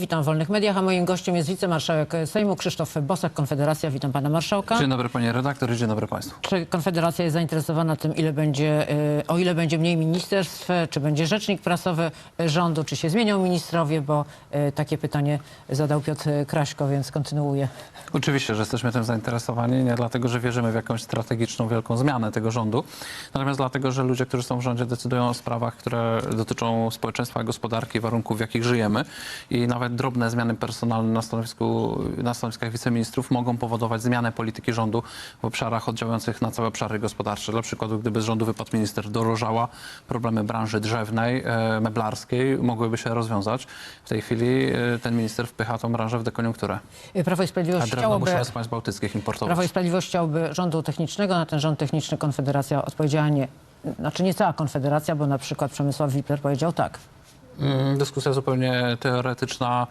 Witam w Wolnych Mediach, a moim gościem jest wicemarszałek Sejmu Krzysztof Bosak, Konfederacja. Witam pana marszałka. Dzień dobry panie redaktor dzień dobry państwu. Czy Konfederacja jest zainteresowana tym, ile będzie, y, o ile będzie mniej ministerstw, czy będzie rzecznik prasowy rządu, czy się zmienią ministrowie, bo y, takie pytanie zadał Piotr Kraśko, więc kontynuuję. Oczywiście, że jesteśmy tym zainteresowani, nie dlatego, że wierzymy w jakąś strategiczną, wielką zmianę tego rządu, natomiast dlatego, że ludzie, którzy są w rządzie, decydują o sprawach, które dotyczą społeczeństwa, gospodarki, warunków, w jakich żyjemy i nawet drobne zmiany personalne na, stanowisku, na stanowiskach wiceministrów mogą powodować zmianę polityki rządu w obszarach oddziałujących na całe obszary gospodarcze. Dla przykładu, gdyby z rządu wypadł minister dorożała, problemy branży drzewnej, e, meblarskiej mogłyby się rozwiązać. W tej chwili e, ten minister wpycha tą branżę w dekoniunkturę. Y, Prawo i A Sprawiedliwość drewno chciałoby... z państw bałtyckich importować. Prawo i Sprawiedliwość chciałby rządu technicznego, na ten rząd techniczny Konfederacja odpowiedziała nie. Znaczy nie cała Konfederacja, bo na przykład Przemysław Wipler powiedział tak. Mm, Dyskusja zupełnie teoretyczna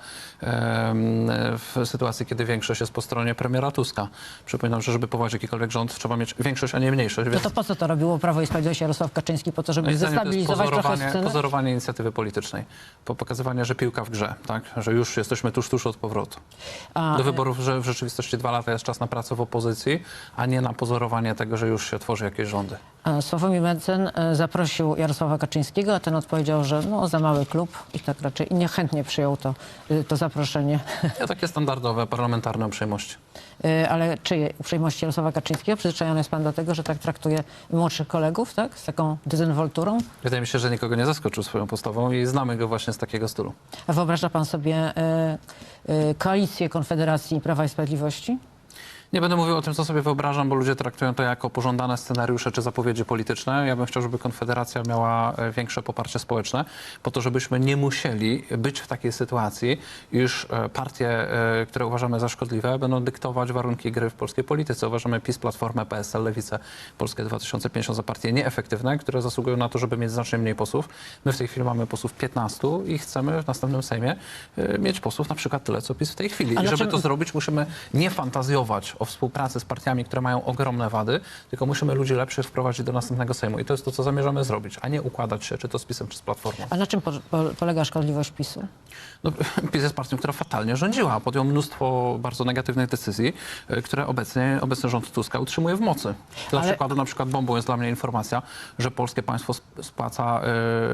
w sytuacji, kiedy większość jest po stronie premiera Tuska. Przypominam, że żeby powołać jakikolwiek rząd, trzeba mieć większość, a nie mniejszość. No Więc to po co to robiło Prawo i Sprawiedliwość Jarosław Kaczyński? Po to, żeby zdaniem to jest zestabilizować trochę pozorowanie, scenę? pozorowanie inicjatywy politycznej. Po pokazywanie, że piłka w grze, tak? że już jesteśmy tuż, tuż od powrotu. A, Do wyborów, że w rzeczywistości dwa lata jest czas na pracę w opozycji, a nie na pozorowanie tego, że już się tworzy jakieś rządy. Sławomir Mencen e, zaprosił Jarosława Kaczyńskiego, a ten odpowiedział, że no, za mały klub i tak raczej i niechętnie przyjął to, y, to zaproszenie. Ja takie standardowe, parlamentarne uprzejmości. Y, Ale czyje uprzejmości Jarosława Kaczyńskiego? Przyzwyczajony jest pan do tego, że tak traktuje młodszych kolegów, tak? Z taką dezynwolturą? Wydaje mi się, że nikogo nie zaskoczył swoją postawą i znamy go właśnie z takiego stylu. A wyobraża pan sobie y, y, koalicję Konfederacji Prawa i Sprawiedliwości? Nie będę mówił o tym, co sobie wyobrażam, bo ludzie traktują to jako pożądane scenariusze czy zapowiedzi polityczne. Ja bym chciał, żeby Konfederacja miała e, większe poparcie społeczne, po to, żebyśmy nie musieli być w takiej sytuacji, iż e, partie, e, które uważamy za szkodliwe, będą dyktować warunki gry w polskiej polityce. Uważamy PiS, Platformę, PSL, Lewicę, Polskie 2050 za partie nieefektywne, które zasługują na to, żeby mieć znacznie mniej posłów. My w tej chwili mamy posłów 15 i chcemy w następnym Sejmie mieć posłów na przykład tyle, co PiS w tej chwili. I żeby to zrobić, musimy nie fantazjować o współpracy z partiami, które mają ogromne wady, tylko musimy ludzi lepszych wprowadzić do następnego Sejmu. I to jest to, co zamierzamy zrobić, a nie układać się, czy to z PiSem, czy z Platformą. A na czym po, po, polega szkodliwość PiSu? No, PiS jest partią, która fatalnie rządziła. Podjął mnóstwo bardzo negatywnych decyzji, e, które obecnie, obecny rząd Tuska utrzymuje w mocy. Dla Ale- przykładu, na przykład bombą jest dla mnie informacja, że polskie państwo sp- spłaca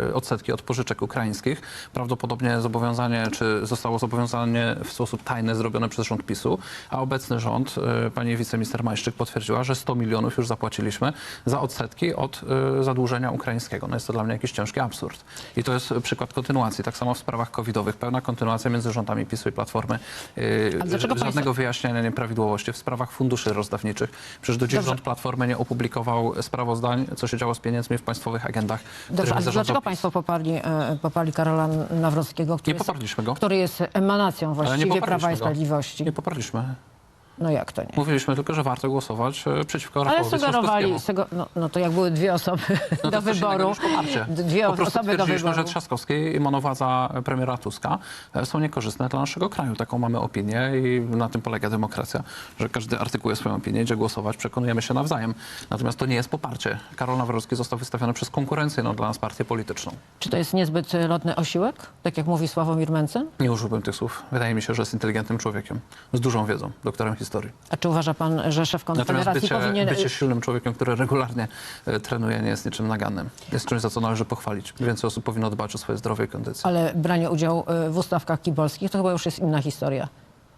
e, odsetki od pożyczek ukraińskich. Prawdopodobnie zobowiązanie, czy zostało zobowiązanie w sposób tajny zrobione przez rząd PiSu, a obecny rząd, e, pani wiceminister Majszczyk potwierdziła, że 100 milionów już zapłaciliśmy za odsetki od e, zadłużenia ukraińskiego. No jest to dla mnie jakiś ciężki absurd. I to jest przykład kontynuacji. Tak samo w sprawach covidowych. Pełna kontynuacja między rządami PiSu i Platformy. E, Żadnego państwo- wyjaśnienia nieprawidłowości w sprawach funduszy rozdawniczych. Przecież do dziś Dobrze. rząd Platformy nie opublikował sprawozdań, co się działo z pieniędzmi w państwowych agendach. Dobrze, ale dlaczego PiS. państwo poparli, e, poparli Karola Nawrockiego, który, Nie jest, poparliśmy go. który jest emanacją właściwie Prawa i. Sprawiedliwości? Nie poparliśmy. No jak to nie? Mówiliśmy tylko, że warto głosować e, przeciwko Ale Rafałowi sugerowali, Trzaskowskiemu. sugo- no, no to jak były dwie osoby No do to coś innego wyboru, niż poparcie. dwie Po prostu osoby do wyboru. że Trzaskowski i monowładza premiera Tuska e, są niekorzystne dla naszego kraju. Taką mamy opinię i na tym polega demokracja, że każdy artykułuje swoją opinię, idzie głosować, przekonujemy się nawzajem. Natomiast to nie jest poparcie. Karol Nawrocki został wystawiony przez konkurencyjną dla nas partię polityczną. Czy to jest niezbyt e, lotny osiłek, tak jak mówi Sławomir Mencen? Nie użyłbym tych słów. Wydaje mi się, że jest inteligentnym człowiekiem, z dużą wiedzą, doktorem historii. A czy uważa pan, że szef Natomiast Konfederacji bycie, powinien... bycie silnym człowiekiem, który regularnie e, trenuje, nie jest niczym nagannym. Jest czymś, za co należy pochwalić. Więcej osób powinno dbać o swoje zdrowie i kondycję. Ale branie udziału e, w ustawkach kibolskich to chyba już jest inna historia,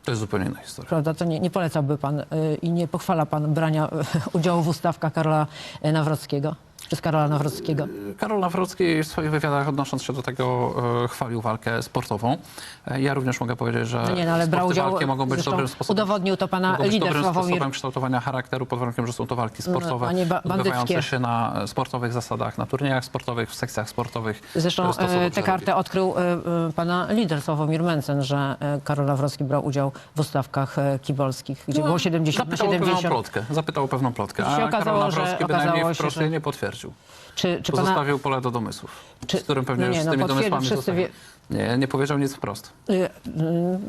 To jest zupełnie inna historia. prawda? To nie, nie polecałby pan e, i nie pochwala pan brania udziału w ustawkach Karola Nawrockiego, czy z Karola Nawrockiego. Karol Nawrocki w swoich wywiadach odnosząc się do tego e, chwalił walkę sportową. E, ja również mogę powiedzieć, że No nie, no ale brał udział, walki mogą być dobrym sposobem. udowodnił to pana lider dobrym Sławomir sposobem kształtowania charakteru pod warunkiem, że są to walki sportowe, a nie ba- odbywające się na sportowych zasadach, na turniejach sportowych, w sekcjach sportowych. Zresztą e, tę kartę odkrył pana lider Sławomir Mencen, że Karol Nawrocki brał udział w ustawkach kibolskich, gdzie było 70 na Zapytał o pewną 70. plotkę. Zapytał o pewną plotkę. I się A okazało, Karol że- Nawrocki okazało bynajmniej się, wprost że- nie potwierdził. Potwierdził. Czy, czy pana... Pozostawił pole do domysłów, Czy- z którym pewnie no nie, już z no tymi potwierdzi- domysłami zostawił. Nie, nie powiedział nic wprost. Y,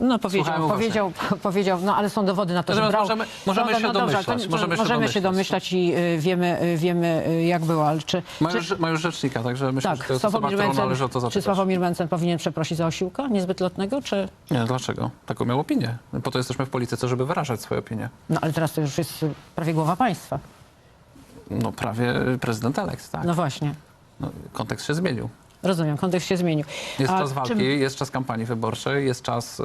No powiedział, powiedział, powiedział, no ale są dowody na to, że brał. możemy- możemy no, się no dobrze, domyślać, to- możemy się możemy się domyślać. domyślać i y, wiemy, y, wiemy jak było, ale czy, Ma czy już, ma już rzecznika, także myślę, że tak, to jest osoba, Sławomir którą Mencen, należy o to czy zapytać. Sławomir Mencen powinien przeprosić za osiłka niezbyt lotnego, czy... Nie, dlaczego? Taką miał opinię. Po to jesteśmy w polityce, żeby wyrażać swoje opinie. No ale teraz to już jest prawie głowa państwa. No prawie prezydent elekt, tak. No właśnie, No, kontekst się zmienił. rozumiem, kontekst się zmienił. Jest A czas walki, czym- jest czas kampanii wyborczej, jest czas y,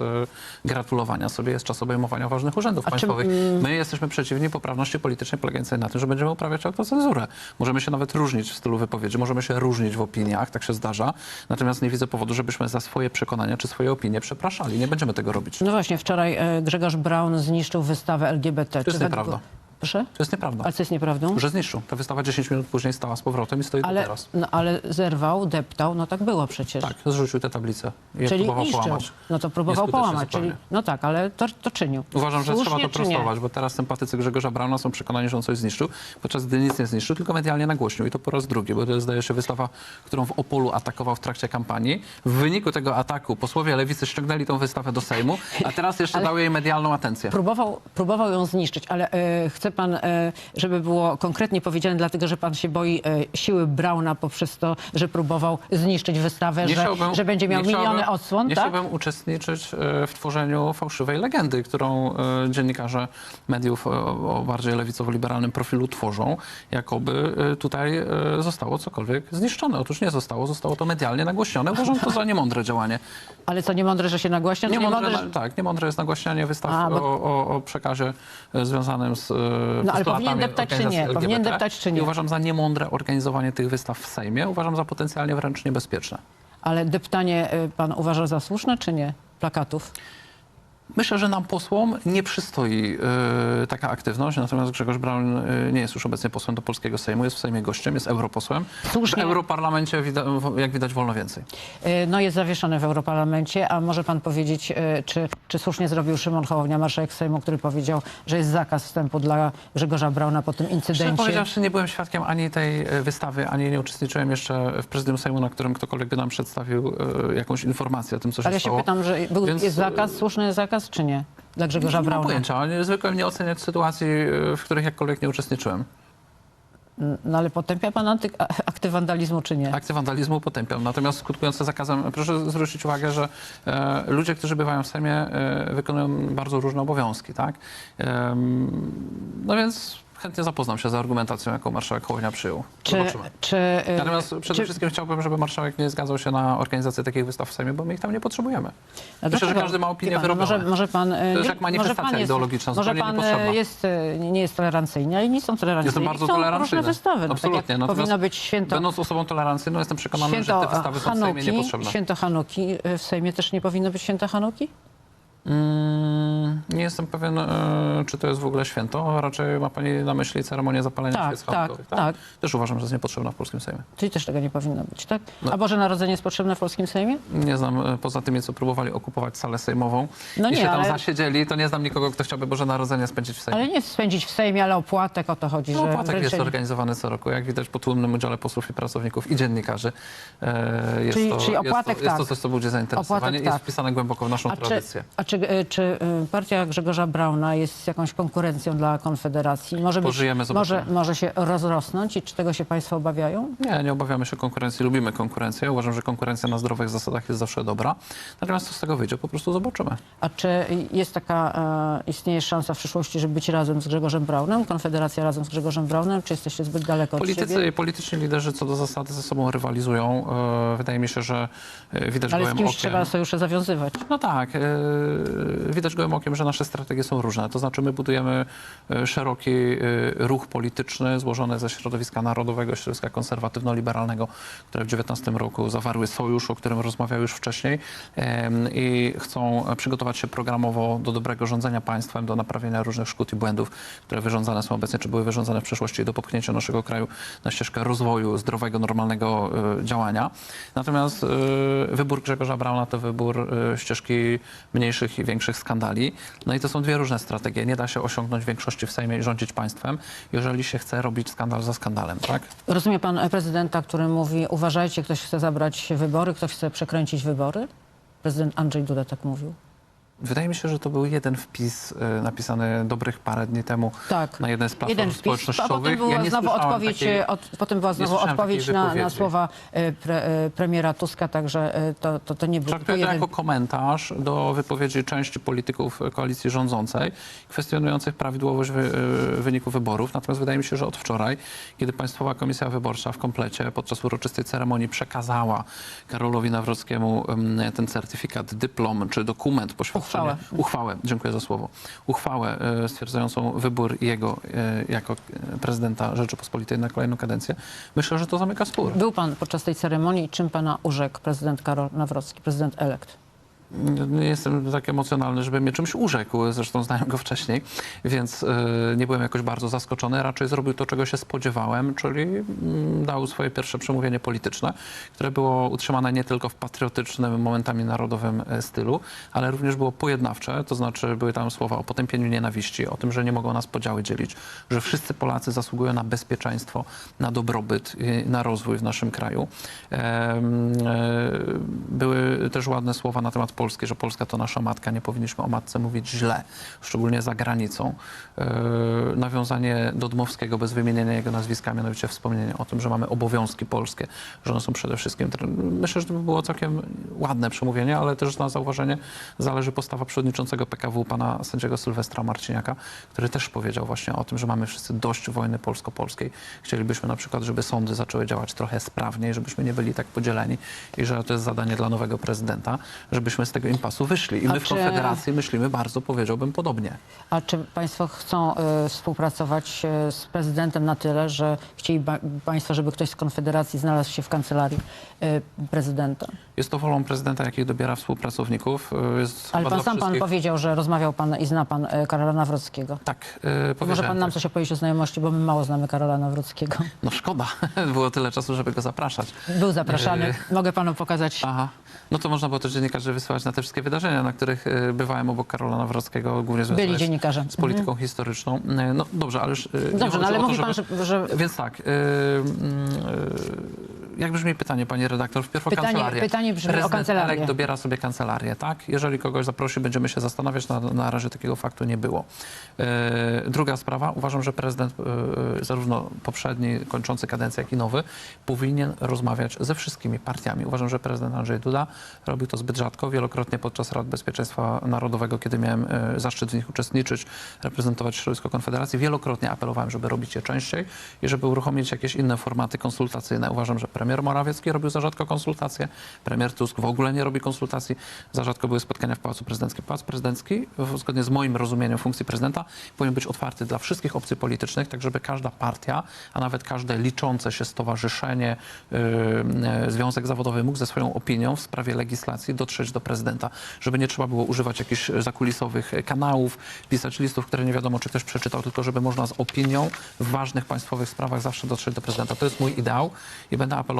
gratulowania sobie, jest czas obejmowania ważnych urzędów A czym, państwowych. My jesteśmy przeciwni poprawności politycznej polegającej na tym, że będziemy uprawiać autocenzurę. Możemy się nawet różnić w stylu wypowiedzi, możemy się różnić w opiniach, tak się zdarza. Natomiast nie widzę powodu, żebyśmy za swoje przekonania czy swoje opinie przepraszali. Nie będziemy tego robić. No właśnie, wczoraj e, Grzegorz Braun zniszczył wystawę LGBT. To jest Czy według- nieprawda. Proszę? To jest nieprawda. Ale co jest nieprawdą? Że zniszczył. Ta wystawa 10 minut później stała z powrotem i stoi tu Ale, teraz. no, ale zerwał, deptał, no tak było przecież. Tak, zrzucił tę tablicę i Czyli próbował niszczył. połamać. No to próbował połamać. Czyli, no tak, ale to, to czynił. Uważam, że Słusznie, trzeba to prostować, bo teraz sympatycy Grzegorza Brauna są przekonani, że on coś zniszczył, podczas gdy nic nie zniszczył, tylko medialnie nagłośnił. I to po raz drugi, bo to jest, zdaje się, wystawa, którą w Opolu atakował w trakcie kampanii. W wyniku tego ataku posłowie lewicy ściągnęli tą wystawę do Sejmu, a teraz jeszcze Ale- dał jej medialną atencję. Próbował, próbował ją zniszczyć, ale e, chce pan, e, żeby było konkretnie powiedziane, dlatego że pan się boi e, siły Brauna poprzez to, że próbował zniszczyć wystawę, że, chciałbym- że będzie miał miliony chciałbym- odsłon, Nie tak? chciałbym uczestniczyć e, w tworzeniu fałszywej legendy, którą dziennikarze mediów o bardziej lewicowo-liberalnym profilu tworzą, jakoby tutaj zostało cokolwiek zniszczone. Otóż nie zostało, zostało to medialnie nagłośnione. Uważam to za niemądre działanie. Ale co, nie mądre, że się nagłaśnia? Niemądre, niemądre, na, tak, niemądre jest nagłaśnianie wystaw A, bo- o, o, o przekazie związanym z e, ale powinien deptać, czy nie? LGBT. Powinien deptać, czy nie? I uważam za niemądre organizowanie tych wystaw w Sejmie. Uważam za potencjalnie wręcz niebezpieczne. Ale deptanie e, pan uważa za słuszne, czy nie? Plakatów. Myślę, że nam posłom nie przystoi e, taka aktywność, natomiast Grzegorz Braun e, nie jest już obecnie posłem do polskiego Sejmu, jest w Sejmie gościem, jest europosłem. Słusznie. W Europarlamencie, wida, jak widać, wolno więcej. E, No jest zawieszony w Europarlamencie, a może pan powiedzieć, e, czy, czy słusznie zrobił Szymon Hołownia, marszałek Sejmu, który powiedział, że jest zakaz wstępu dla Grzegorza Brauna po tym Szczerze incydencie. powiedziawszy, nie byłem świadkiem ani tej wystawy, ani nie uczestniczyłem jeszcze w prezydium Sejmu, na którym ktokolwiek by nam przedstawił e, jakąś informację o tym, co się Ale ja się stało. pytam, że był, Więc, jest zakaz, słuszny zakaz, czy nie? Dla Grzegorza nie mam Brauna. pojęcia, nie, zwykle nie oceniać sytuacji, e, w których jakkolwiek nie uczestniczyłem. No ale potępia pan anty, a- akty wandalizmu, czy nie? Akty wandalizmu potępiam. Natomiast skutkujące zakazem, proszę zwrócić uwagę, że e, ludzie, którzy bywają w Sejmie, e, wykonują bardzo różne obowiązki, tak? Em, no więc chętnie zapoznam się z argumentacją, jaką marszałek Hołownia przyjął. Czy, Zobaczymy. czy, e, Natomiast przede czy- wszystkim chciałbym, żeby marszałek nie zgadzał się na organizację takich wystaw w Sejmie, bo my ich tam nie potrzebujemy. A Myślę, że dlaczego? każdy ma opinię pan, wyrobione. Może, może pan, e, To jest nie- jak manifestacja pan jest- ideologiczna, Może pan e, jest, e, nie jest tolerancyjny, ale nie są tolerancyjni. Jestem bardzo Chcą tolerancyjny. różne wystawy. No, Absolutnie. Tak jak Natomiast powinno być święto, Będąc osobą tolerancyjną, jestem przekonany, że święto te wystawy są w Sejmie niepotrzebne. Święto Hanuki. E, W Sejmie też nie powinno być święta Hanuki? Mm, nie jestem pewien, e, czy to jest w ogóle święto. Raczej ma Pani na myśli ceremonię zapalenia Tak, świec tak, hanukowych, tak. Też uważam, że jest niepotrzebna w polskim Sejmie. Czyli też tego nie powinno być, tak? No. A Boże Narodzenie jest potrzebne w polskim Sejmie? Nie znam, e, poza tymi, co próbowali okupować salę sejmową No i nie, się tam ale- zasiedzieli, to nie znam nikogo, kto chciałby Boże Narodzenie spędzić w Sejmie. Ale nie spędzić w Sejmie, ale opłatek, o to chodzi, No, że opłatek jest wręczenie- organizowany co roku, jak widać po tłumnym udziale posłów i pracowników i dziennikarzy. E, jest Czyli- to, czyli jest opłatek to, jest to tak. coś, co budzi zainteresowanie Opłatek i jest tak. wpisane głęboko w naszą A czy, tradycję. a czy, e, czy e, partia Grzegorza Brauna jest jakąś konkurencją dla Konfederacji? Może, być, Pożyjemy, może, może się rozrosnąć i czy tego się Państwo obawiają? Nie, nie obawiamy się konkurencji, lubimy konkurencję. Uważam, że konkurencja na zdrowych zasadach jest zawsze dobra. Natomiast co z tego wyjdzie, po prostu zobaczymy. A czy jest taka, e, istnieje szansa w przyszłości, żeby być razem z Grzegorzem Braunem? Konfederacja razem z Grzegorzem Braunem? Czy jesteście zbyt daleko od Politycy siebie? i polityczni liderzy co do zasady ze sobą rywalizują. E, Wydaje mi się, że e, widać Ale z gołym kimś okiem. trzeba sojusze zawiązywać. No tak, e, widać gołym okiem, że nasze strategie są różne. To znaczy my budujemy e, szeroki e, ruch polityczny złożony ze środowiska narodowego, środowiska konserwatywno-liberalnego, które w 19 roku zawarły sojusz, o którym rozmawiał już wcześniej i chcą przygotować się programowo do dobrego rządzenia państwem, do naprawienia różnych szkód i błędów, które wyrządzane są obecnie, czy były wyrządzane w przeszłości do popchnięcia naszego kraju na ścieżkę rozwoju, zdrowego, normalnego działania. Natomiast wybór Grzegorza Brauna to wybór ścieżki mniejszych i większych skandali. No i to są dwie różne strategie. Nie da się osiągnąć większości w Sejmie i rządzić państwem, jeżeli się chce robić skandal za skandalem, tak? Rozumie pan prezydenta, który mówi, uważajcie, ktoś chce zabrać wybory, ktoś chce przekręcić wybory? Prezydent Andrzej Duda tak mówił. Wydaje mi się, że to był jeden wpis y, napisany dobrych parę dni temu Tak. na jednej z platform Jeden wpis, a społecznościowych. potem była Ja znowu odpowiedź, takiej- e, od, potem była znowu odpowiedź na, na słowa e, pre, premiera Tuska, także to, to, to nie był Traktuję to jeden... jako komentarz do wypowiedzi części polityków koalicji rządzącej, kwestionujących prawidłowość wy, y, wyniku wyborów. Natomiast wydaje mi się, że od wczoraj, kiedy Państwowa Komisja Wyborcza w komplecie podczas uroczystej ceremonii przekazała Karolowi Nawrockiemu ten certyfikat, dyplom czy dokument poświadczenie, Uchwałę. uchwałę dziękuję za słowo, uchwałę y, stwierdzającą wybór jego y, jako y, prezydenta Rzeczypospolitej na kolejną kadencję, myślę, że to zamyka spór. Był pan podczas tej ceremonii, czym pana urzekł prezydent Karol Nawrocki, prezydent elekt? Nie jestem tak emocjonalny, żeby mnie czymś urzekł, zresztą znałem go wcześniej, więc y, nie byłem jakoś bardzo zaskoczony. Raczej zrobił to, czego się spodziewałem, czyli mm, dał swoje pierwsze przemówienie polityczne, które było utrzymane nie tylko w patriotycznym, momentami narodowym e, stylu, ale również było pojednawcze, to znaczy były tam słowa o potępieniu nienawiści, o tym, że nie mogą nas podziały dzielić, że wszyscy Polacy zasługują na bezpieczeństwo, na dobrobyt, na rozwój w naszym kraju. E, Były też ładne słowa na temat Polski, że Polska to nasza matka, nie powinniśmy o matce mówić źle, szczególnie za granicą. E, Nawiązanie do Dmowskiego bez wymienienia jego nazwiska, mianowicie wspomnienie o tym, że mamy obowiązki polskie, że one są przede wszystkim. Myślę, że to by było całkiem ładne przemówienie, ale też na zauważenie zależy postawa przewodniczącego PKW, pana sędziego Sylwestra Marciniaka, który też powiedział właśnie o tym, że mamy wszyscy dość wojny polsko-polskiej. Chcielibyśmy na przykład, żeby sądy zaczęły działać trochę sprawniej, żebyśmy nie byli tak podzieleni i że to jest zadanie dla nowego prezydenta, żebyśmy tego impasu wyszli. I A my w czy- Konfederacji myślimy bardzo, powiedziałbym, podobnie. A czy państwo chcą e, współpracować e, z prezydentem na tyle, że chcieli ba- państwo, żeby ktoś z Konfederacji znalazł się w kancelarii e, prezydenta? Jest to wolą prezydenta, jakich dobiera współpracowników. Y, Jest Ale chyba pan dla sam pan wszystkich- powiedział, że rozmawiał pan i zna pan e, Karola Nawrockiego. Tak, yy, Może powiedziałem pan nam tak. coś opowiedzieć o znajomości, bo my mało znamy Karola Nawrockiego. No szkoda, było tyle czasu, żeby go zapraszać. Był zapraszany. Mogę panu pokazać. Aha. No to można było też dziennikarzy wysyłać na te wszystkie wydarzenia, na których y, bywałem obok Karola Nawrockiego, głównie związane z, z polityką historyczną. Y, No dobrze, ale już... y, nie Dobrze, no ale to, mówi pan, żeby- że, Więc tak, y, jak brzmi pytanie, panie redaktor? Wpierw o Pytanie- kancelarię. pytanie brzmi o Prezydent kancelarię. elekt dobiera sobie kancelarię, tak? Jeżeli kogoś zaprosi, będziemy się zastanawiać, na, na razie takiego faktu nie było. Y, druga sprawa, uważam, że prezydent, y, zarówno poprzedni, kończący kadencję, jak i nowy, powinien rozmawiać ze wszystkimi partiami. Uważam, że prezydent Andrzej Duda robił to zbyt rzadko, wielokrotnie podczas Rad Bezpieczeństwa Narodowego, kiedy miałem zaszczyt w nich uczestniczyć, reprezentować środowisko Konfederacji, wielokrotnie apelowałem, żeby robić je częściej i żeby uruchomić jakieś inne formaty konsultacyjne. Uważam, że premier Morawiecki robił za rzadko konsultacje, premier Tusk w ogóle nie robi konsultacji, za rzadko były spotkania w Pałacu Prezydenckim. Pałac Prezydencki, zgodnie z moim rozumieniem funkcji prezydenta, powinien być otwarty dla wszystkich opcji politycznych, tak żeby każda partia, a nawet każde liczące się stowarzyszenie, yy, yy, związek zawodowy mógł ze swoją opinią w sprawie legislacji dotrzeć do prezydenta, żeby nie trzeba było używać jakichś zakulisowych kanałów, pisać listów, które nie wiadomo, czy ktoś przeczytał, tylko żeby można z opinią w ważnych państwowych sprawach zawsze dotrzeć do prezydenta. To jest mój ideał i będę apelował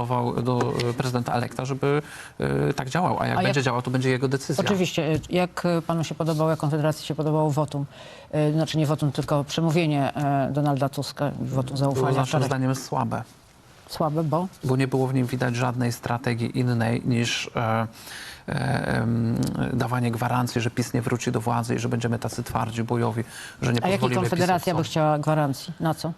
do e, prezydenta elekta, żeby e, tak działał, a jak A jak- będzie działał, to będzie jego decyzja. Oczywiście, e, jak panu się podobało, jak Konfederacji się podobało wotum, znaczy nie wotum, tylko przemówienie Donalda Tuska, wotum Było zaufania naszym wczoraj. zdaniem słabe. Słabe, bo bo nie było w nim widać żadnej strategii innej niż e, dawanie gwarancji, że PiS nie wróci do władzy i że będziemy tacy twardzi, bojowi, że nie a jakiej pozwolimy Konfederacja by PiS-owcom. chciała gwarancji? Na co?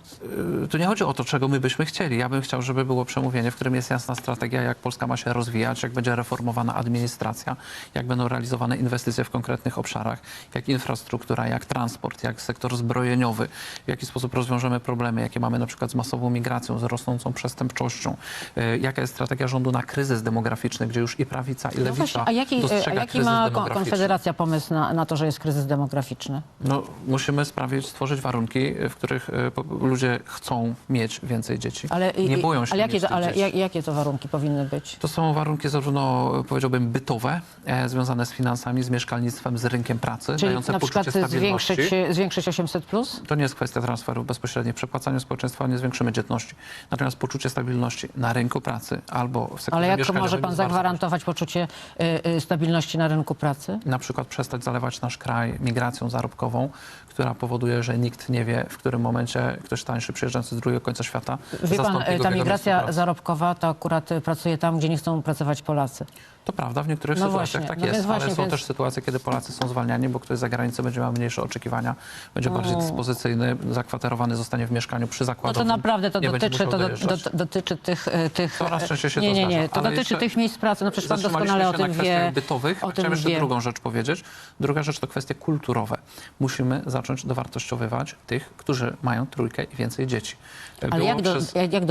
Y, Tu nie chodzi o to, czego my byśmy chcieli. Ja bym chciał, żeby było przemówienie, w którym jest jasna strategia, jak Polska ma się rozwijać, jak będzie reformowana administracja, jak będą realizowane inwestycje w konkretnych obszarach, jak infrastruktura, jak transport, jak sektor zbrojeniowy, w jaki sposób rozwiążemy problemy, jakie mamy na przykład z masową migracją, z rosnącą przestępczością, y, jaka jest strategia rządu na kryzys demograficzny, gdzie już i prawica, i No lewica właśnie, a jaki, e, a jaki ma. Konfederacja pomysł na, na to, że jest kryzys demograficzny? No, musimy sprawić, stworzyć warunki, w których po- ludzie chcą mieć więcej dzieci. Ale, nie boją się ale, jakie, ale dzieci. jak, jakie to warunki powinny być? To są warunki zarówno, powiedziałbym, bytowe, e, związane z finansami, z mieszkalnictwem, z rynkiem pracy, Czyli dające na przykład poczucie stabilności. zwiększyć, zwiększyć 800 plus? To nie jest kwestia transferów bezpośrednich. Przepłacaniu społeczeństwa nie zwiększymy dzietności. Natomiast poczucie stabilności na rynku pracy albo w sektorze Ale jak może pan zagwarantować poczucie stabilności na rynku pracy? na przykład przestać zalewać nasz kraj migracją zarobkową, która powoduje, że nikt nie wie, w którym momencie ktoś tańszy przyjeżdżający z drugiego końca świata Wie pan, go ta migracja zarobkowa to akurat pracuje tam, gdzie nie chcą pracować Polacy. To prawda, w niektórych No sytuacjach właśnie, tak no jest, właśnie, ale są więc- też sytuacje, kiedy Polacy są zwalniani, bo ktoś z zagranicy będzie miał mniejsze oczekiwania, będzie bardziej dyspozycyjny, zakwaterowany zostanie w mieszkaniu przy No zakładowym. to naprawdę to dotyczy, to do, do, dotyczy tych... y, tych Coraz częściej się nie, to nie, nie, to Ale dotyczy tych miejsc pracy. No przecież pan doskonale o tym wie. bytowych, o chciałem jeszcze wie. drugą rzecz powiedzieć. Druga rzecz to kwestie kulturowe. Musimy zacząć dowartościowywać tych, którzy mają trójkę i więcej dzieci. Ale Było jak, do, przez- jak, jak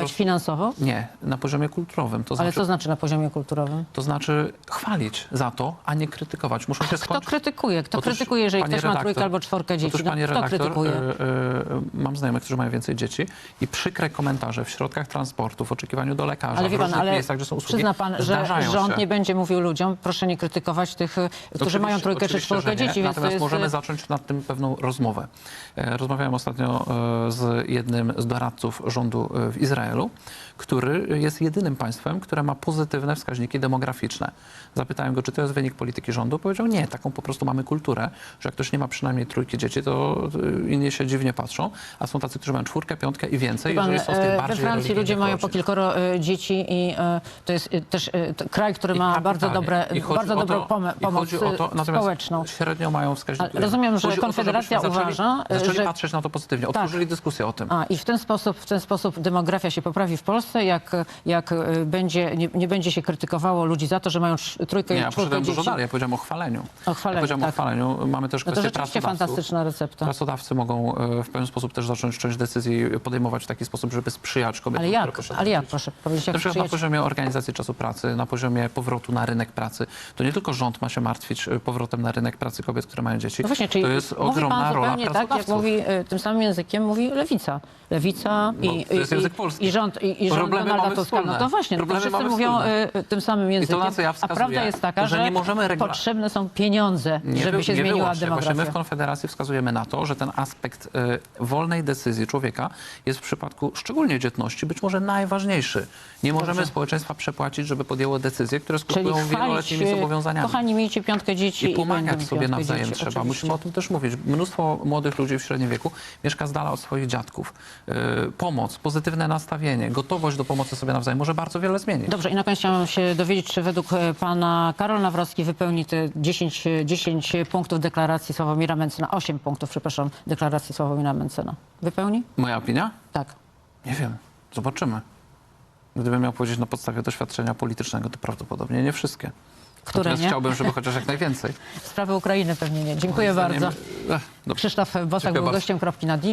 prostu- Finansowo? Nie, na poziomie kulturowym. To Ale znaczy, co znaczy na poziomie kulturowym? To znaczy chwalić za to, a nie krytykować. Muszą się Kto skończyć. krytykuje? Kto Otóż, krytykuje, jeżeli ktoś ma redaktor, trójkę albo czworkę dzieci? Otóż, No, panie kto redaktor, krytykuje? y, y, mam znajomych, którzy mają więcej dzieci i przykre komentarze w środkach transportu, w oczekiwaniu do lekarza, Ale w wie pan, różnych ale miejscach, gdzie są usługi, przyzna pan, że rząd się. nie będzie mówił ludziom, proszę nie krytykować tych, którzy Oczywiście- mają trójkę czy czwórkę dzieci, Natomiast jest... możemy y, zacząć nad tym pewną rozmowę. E, Rozmawiałem ostatnio e, z jednym z doradców rządu e, w Izraelu, który jest jedynym państwem, które ma pozytywne wskaźniki demograficzne. Zapytałem go, czy to jest wynik polityki rządu. Powiedział, nie, taką po prostu mamy kulturę, że jak ktoś nie ma przynajmniej trójki dzieci, to e, inni się dziwnie patrzą, a są tacy, którzy mają czwórkę, piątkę i więcej, pan, jeżeli są z tych e, we bardziej Francji religijnych ludzie mają po kilkoro e, dzieci i e, to jest też to kraj, który ma bardzo, dobre, bardzo dobrą to- pome- i pomoc chodzi o to, społeczną. Średnio mają wskaźniki. Rozumiem, że Chodzi to, Konfederacja zaczęli, uważa, zaczęli że- patrzeć na to pozytywnie, Tak. otworzyli dyskusję o tym. A, i w ten sposób, w ten sposób demografia się poprawi w Polsce, jak, jak będzie, nie, nie będzie się krytykowało ludzi za to, że mają trójkę Nie, ja poszedłem dzieci. dużo dalej. Ja powiedziałem o chwaleniu. O chwaleniu, ja powiedziałem tak. o chwaleniu. Mamy też No to kwestię rzeczywiście fantastyczna recepta. Pracodawcy mogą e, w pewien sposób też zacząć część decyzji podejmować w taki sposób, żeby sprzyjać kobietom, Ale jak? Ale jak, proszę powiedzieć, jak Na przykład na poziomie organizacji czasu pracy, na poziomie powrotu na rynek pracy. To nie tylko rząd ma się martwić e, powrotem na rynek pracy kobiet, które mają dzieci. No właśnie, czyli to jest ogromna rola tak, jak mówi e, tym samym językiem mówi lewica. Lewica Bo i, to jest i, i, rząd, i, i rząd Problemy Donalda Tuska. No to właśnie, no to Problemy wszyscy mówią e, tym samym językiem. Na co ja a wskazuję, prawda jest taka, to, że nie możemy regula- potrzebne są pieniądze, żeby wy- się zmieniła wyłącznie. Właśnie my demografia. w Konfederacji wskazujemy na to, że ten aspekt y, wolnej decyzji człowieka jest w przypadku szczególnie dzietności być może najważniejszy. Nie możemy Dobrze. społeczeństwa przepłacić, żeby podjęło decyzje, które skutkują wieloletnimi zobowiązaniami. kochani, miejcie piątkę dzieci I i, pomagać sobie piątkę nawzajem dzieci, trzeba. oczywiście. Musimy o tym też mówić. Mnóstwo młodych ludzi w średnim wieku mieszka z dala od swoich dziadków. Y, pomoc, pozytywne nastawienie, gotowość do pomocy sobie nawzajem może bardzo wiele zmienić. Dobrze, i na koniec chciałam się dowiedzieć, czy według e, pana Karol Nawrocki wypełni te 10, e, 10 punktów deklaracji Sławomira Mencena, 8 punktów, przepraszam, deklaracji Sławomira Mencena. Wypełni? Moja opinia? Tak. Nie wiem. Zobaczymy. Gdybym miał powiedzieć na podstawie doświadczenia politycznego, to prawdopodobnie nie wszystkie. Które Natomiast nie? chciałbym, żeby chociaż jak najwięcej. Sprawy Ukrainy pewnie nie. Dziękuję Moim zdaniem- bardzo. Ech, dobrze. Krzysztof Bosak Dziękuję był bardzo. gościem Kropki na D.